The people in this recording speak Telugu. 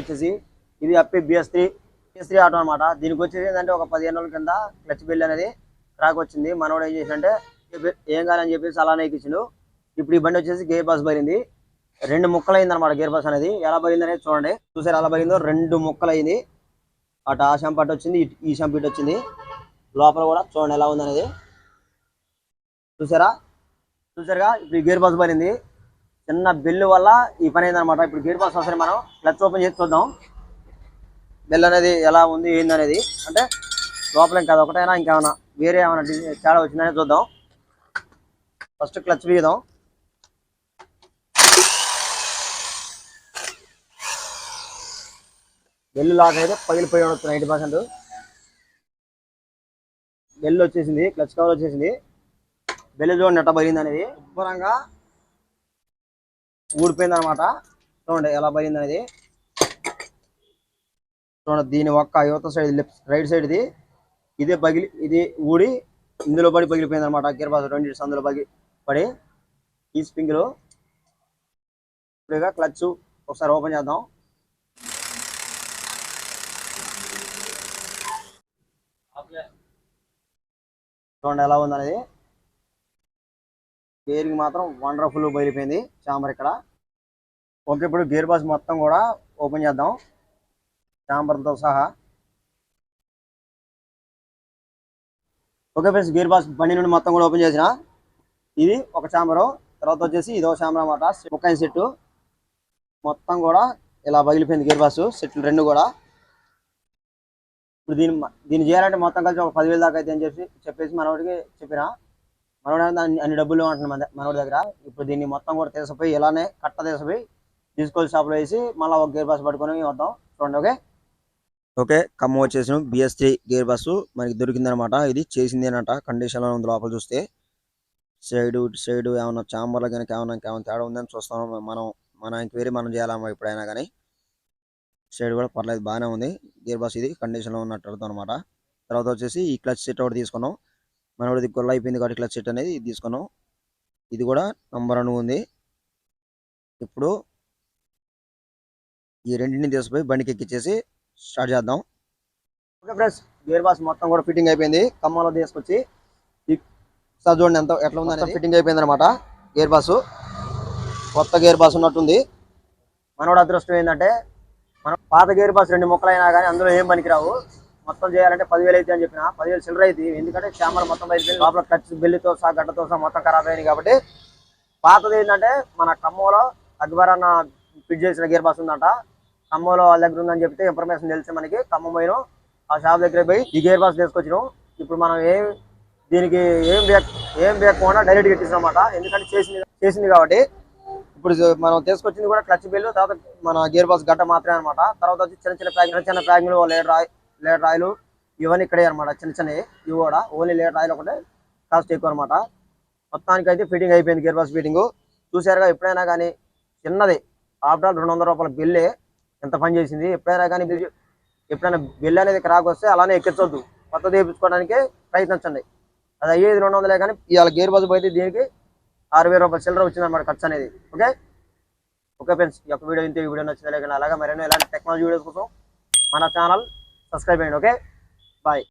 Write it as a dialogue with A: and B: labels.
A: వచ్చేసి ఇది అప్పి BS three BS three auto అనమాట దీనికి వచ్చేసి ఏంటంటే ఒక పదిహేను రోజుల కింద క్లచ్ బిల్ అనేది క్రాక్ వచ్చింది. మనోడు ఏం చేసిందంటే ఏం కాదని చెప్పేసి అలానే ఎక్కించిండు. ఇప్పుడు ఈ బండి వచ్చేసి గేర్ బాస్ బలింది రెండు ముక్కలు అయింది అనమాట గేర్ బాస్ అనేది. ఎలా బలింది అనేది చూడండి. చూసారు ఎలా బలిందో రెండు ముక్కలు అయింది అటు ఆ షంప్ అటు వచ్చింది. ఈ షంప్ ఇటు వచ్చింది. లోపల కూడా చూడండి ఎలా ఉంది అనేది చూసారా? చూసారుగా ఇప్పుడు గేర్ బాస్ పడింది. చిన్న బిల్లు వల్ల ఈ పని అయిందనమాట ఇప్పుడు గేర్ బాక్స్ ఒకసారి మనం. క్లచ్ ఓపెన్ చేసి చూద్దాం. బెల్ అనేది ఎలా ఉంది ఏంది అనేది. అంటే లోపల ఇంకా ఒకటైనా ఇంకేమైనా వేరే ఏమైనా తేడా వచ్చిందనే చూద్దాం. ఫస్ట్ క్లచ్ బిగుదాం. బెల్లు లాక్ అయితే పగిలిపోయి ఉండొచ్చు నైంటీ పర్సెంట్ బెల్ వచ్చేసింది క్లచ్ కవర్ వచ్చేసింది. బెల్లు చూడండి ఎట్ట పగిలింది అనేది. శుభ్రంగా ఊడిపోయింది అనమాట చూడండి ఎలా పడింది అనేది. చూడండి దీని ఒక్క యువత సైడ్ లెఫ్ట్ రైట్ సైడ్ ఇది ఇదే పగిలి ఇది ఊడి ఇందులో పడి పగిలిపోయింది అనమాట గేర్ బాస్ రెండు అందులో పగి పడి ఈ స్ప్రింగ్లు ఇప్పుడుగా క్లచ్ ఒకసారి ఓపెన్ చేద్దాం. చూడండి ఎలా ఉంది అనేది గేరింగ్ మాత్రం వండర్ఫుల్ బయలిపోయింది చాంబర్ ఇక్కడ. ఓకే ఇప్పుడు గేర్ బాస్ మొత్తం కూడా ఓపెన్ చేద్దాం. చాంబర్తో సహా. ఓకే ఫ్రెండ్స్ గేర్ బాస్ బండి నుండి మొత్తం కూడా ఓపెన్ చేసిన. ఇది ఒక చాంబరు తర్వాత వచ్చేసి ఇదో చాంబర్ అనమాట ముక్కాయి సెట్ మొత్తం కూడా ఇలా పగిలిపోయింది గేర్ బాస్ సెట్లు రెండు కూడా. ఇప్పుడు దీన్ని దీన్ని చేయాలంటే మొత్తం కలిసి ఒక పదివేలు దాకా అయితే అని చెప్పి చెప్పేసి మనవాడికి చెప్పిన. మనోడు అన్ని డబ్బులు అంటున్నాం మన మనోడి దగ్గర. ఇప్పుడు దీన్ని మొత్తం కూడా తీసుకుపోయి ఇలానే కట్ట తీసిపోయి తీసుకొని షాప్లో వేసి మళ్ళీ ఒక గేర్ బస్ పట్టుకొని వద్దాం. చూడండి ఓకే? ఓకే ఖమ్మం వచ్చేసి బిఎస్ త్రీ గేర్ బస్సు మనకి దొరికిందనమాట. ఇది చేసింది అనమాట కండిషన్లో ఉంది లోపల చూస్తే. సైడ్ సైడ్ ఏమన్నా చాంబర్లో కనుక ఏమన్నా ఏమైనా తేడా ఉందని చూస్తాం మనం. మన ఎంక్వైరీ మనం చేయాలమ్మా ఎప్పుడైనా కానీ. సైడ్ కూడా పర్లేదు బాగానే ఉంది. గేర్ బస్ ఇది కండిషన్లో ఉన్నట్టు అర్థం అనమాట తర్వాత వచ్చేసి ఈ క్లచ్ సెట్ ఒకటి తీసుకున్నాం. మనోడిది గొల్ల అయిపోయింది కాబట్టి క్లచ్ సెట్ అనేది ఇది తీసుకున్నాం. ఇది కూడా నంబర్ వన్ ఉంది. ఇప్పుడు ఈ రెండింటిని తీసుకుపోయి బండికి ఎక్కించేసి స్టార్ట్ చేద్దాం. ఓకే ఫ్రెండ్స్ గేర్ బాస్ మొత్తం కూడా ఫిట్టింగ్ అయిపోయింది. ఖమ్మంలో తీసుకొచ్చి ఈ సార్ చూడండి ఎంత ఎట్లా ఉందని ఫిట్టింగ్ అయిపోయింది అనమాట గేర్ బాస్ కొత్త గేర్ బాస్ ఉన్నట్టుంది. మనోడు అదృష్టం ఏంటంటే మనం పాత గేర్ బాస్ రెండు ముక్కలు అయినా కానీ అందులో ఏం పనికిరావు. మొత్తం చేయాలంటే పదివేలు అయితే అని చెప్పిన పదివేలు చిల్లర అయితే ఎందుకంటే కెమెరా మొత్తం అయితే లోపల టచ్ బెల్లితో సహా గడ్డతో సహా మొత్తం ఖరాబ్ అయింది కాబట్టి పాతది ఏంటంటే మన ఖమ్మంలో అక్బర్ అన్న ఫిట్ చేసిన గేర్ బాస్ ఉందంట. ఖమ్మంలో వాళ్ళ దగ్గర ఉందని చెప్తే ఇన్ఫర్మేషన్ తెలిసి మనకి ఖమ్మం పోయినాం. ఆ షాప్ దగ్గర పోయి ఈ గేర్ బాస్ తీసుకొచ్చినాం. ఇప్పుడు మనం ఏం దీనికి ఏం బేక్ ఏం బేయకుండా డైరెక్ట్గా ఎక్కించాం ఎందుకంటే చేసింది చేసింది కాబట్టి ఇప్పుడు మనం తీసుకొచ్చింది కూడా క్లచ్ బిల్లు తర్వాత మన గేర్ బాక్స్ గట్ట మాత్రమే అనమాట తర్వాత వచ్చి చిన్న చిన్న ప్యాకింగ్ చిన్న చిన్న ప్యాకింగ్లు లీటర్ లీటర్ ఆయిల్ ఇవన్నీ ఇక్కడే అనమాట చిన్న చిన్నవి. ఇవి కూడా ఓన్లీ లీటర్ ఆయిల్ ఒకటే కాస్ట్ ఎక్కువ అనమాట మొత్తానికైతే ఫిట్టింగ్ అయిపోయింది గేర్ బాక్స్ ఫిట్టింగ్ చూసారుగా ఎప్పుడైనా కానీ చిన్నది ఆఫ్టర్ ఆల్ రెండు వందల రూపాయల బిల్లే ఎంత పని చేసింది? ఎప్పుడైనా కానీ బిల్ ఎప్పుడైనా బిల్ అనేది క్రాక్ వస్తే అలానే ఎక్కించొద్దు. కొత్తది వేయించుకోవడానికి ప్రయత్నించండి అది అయ్యేది రెండు వందలే కానీ ఇవాళ గేర్ బాక్స్ పోయితే దీనికి ఆరు వేల రూపాయల చిల్లర వచ్చిందనమాట ఖర్చు అనేది. ఓకే? ఓకే ఫ్రెండ్స్ ఈ యొక్క వీడియో ఇంత. ఈ వీడియో నచ్చింది లేకుండా అలాగే మరెన్నో ఇలాంటి టెక్నాలజీ వీడియోస్ కోసం మన channel సబ్స్క్రైబ్ చేయండి ఓకే బాయ్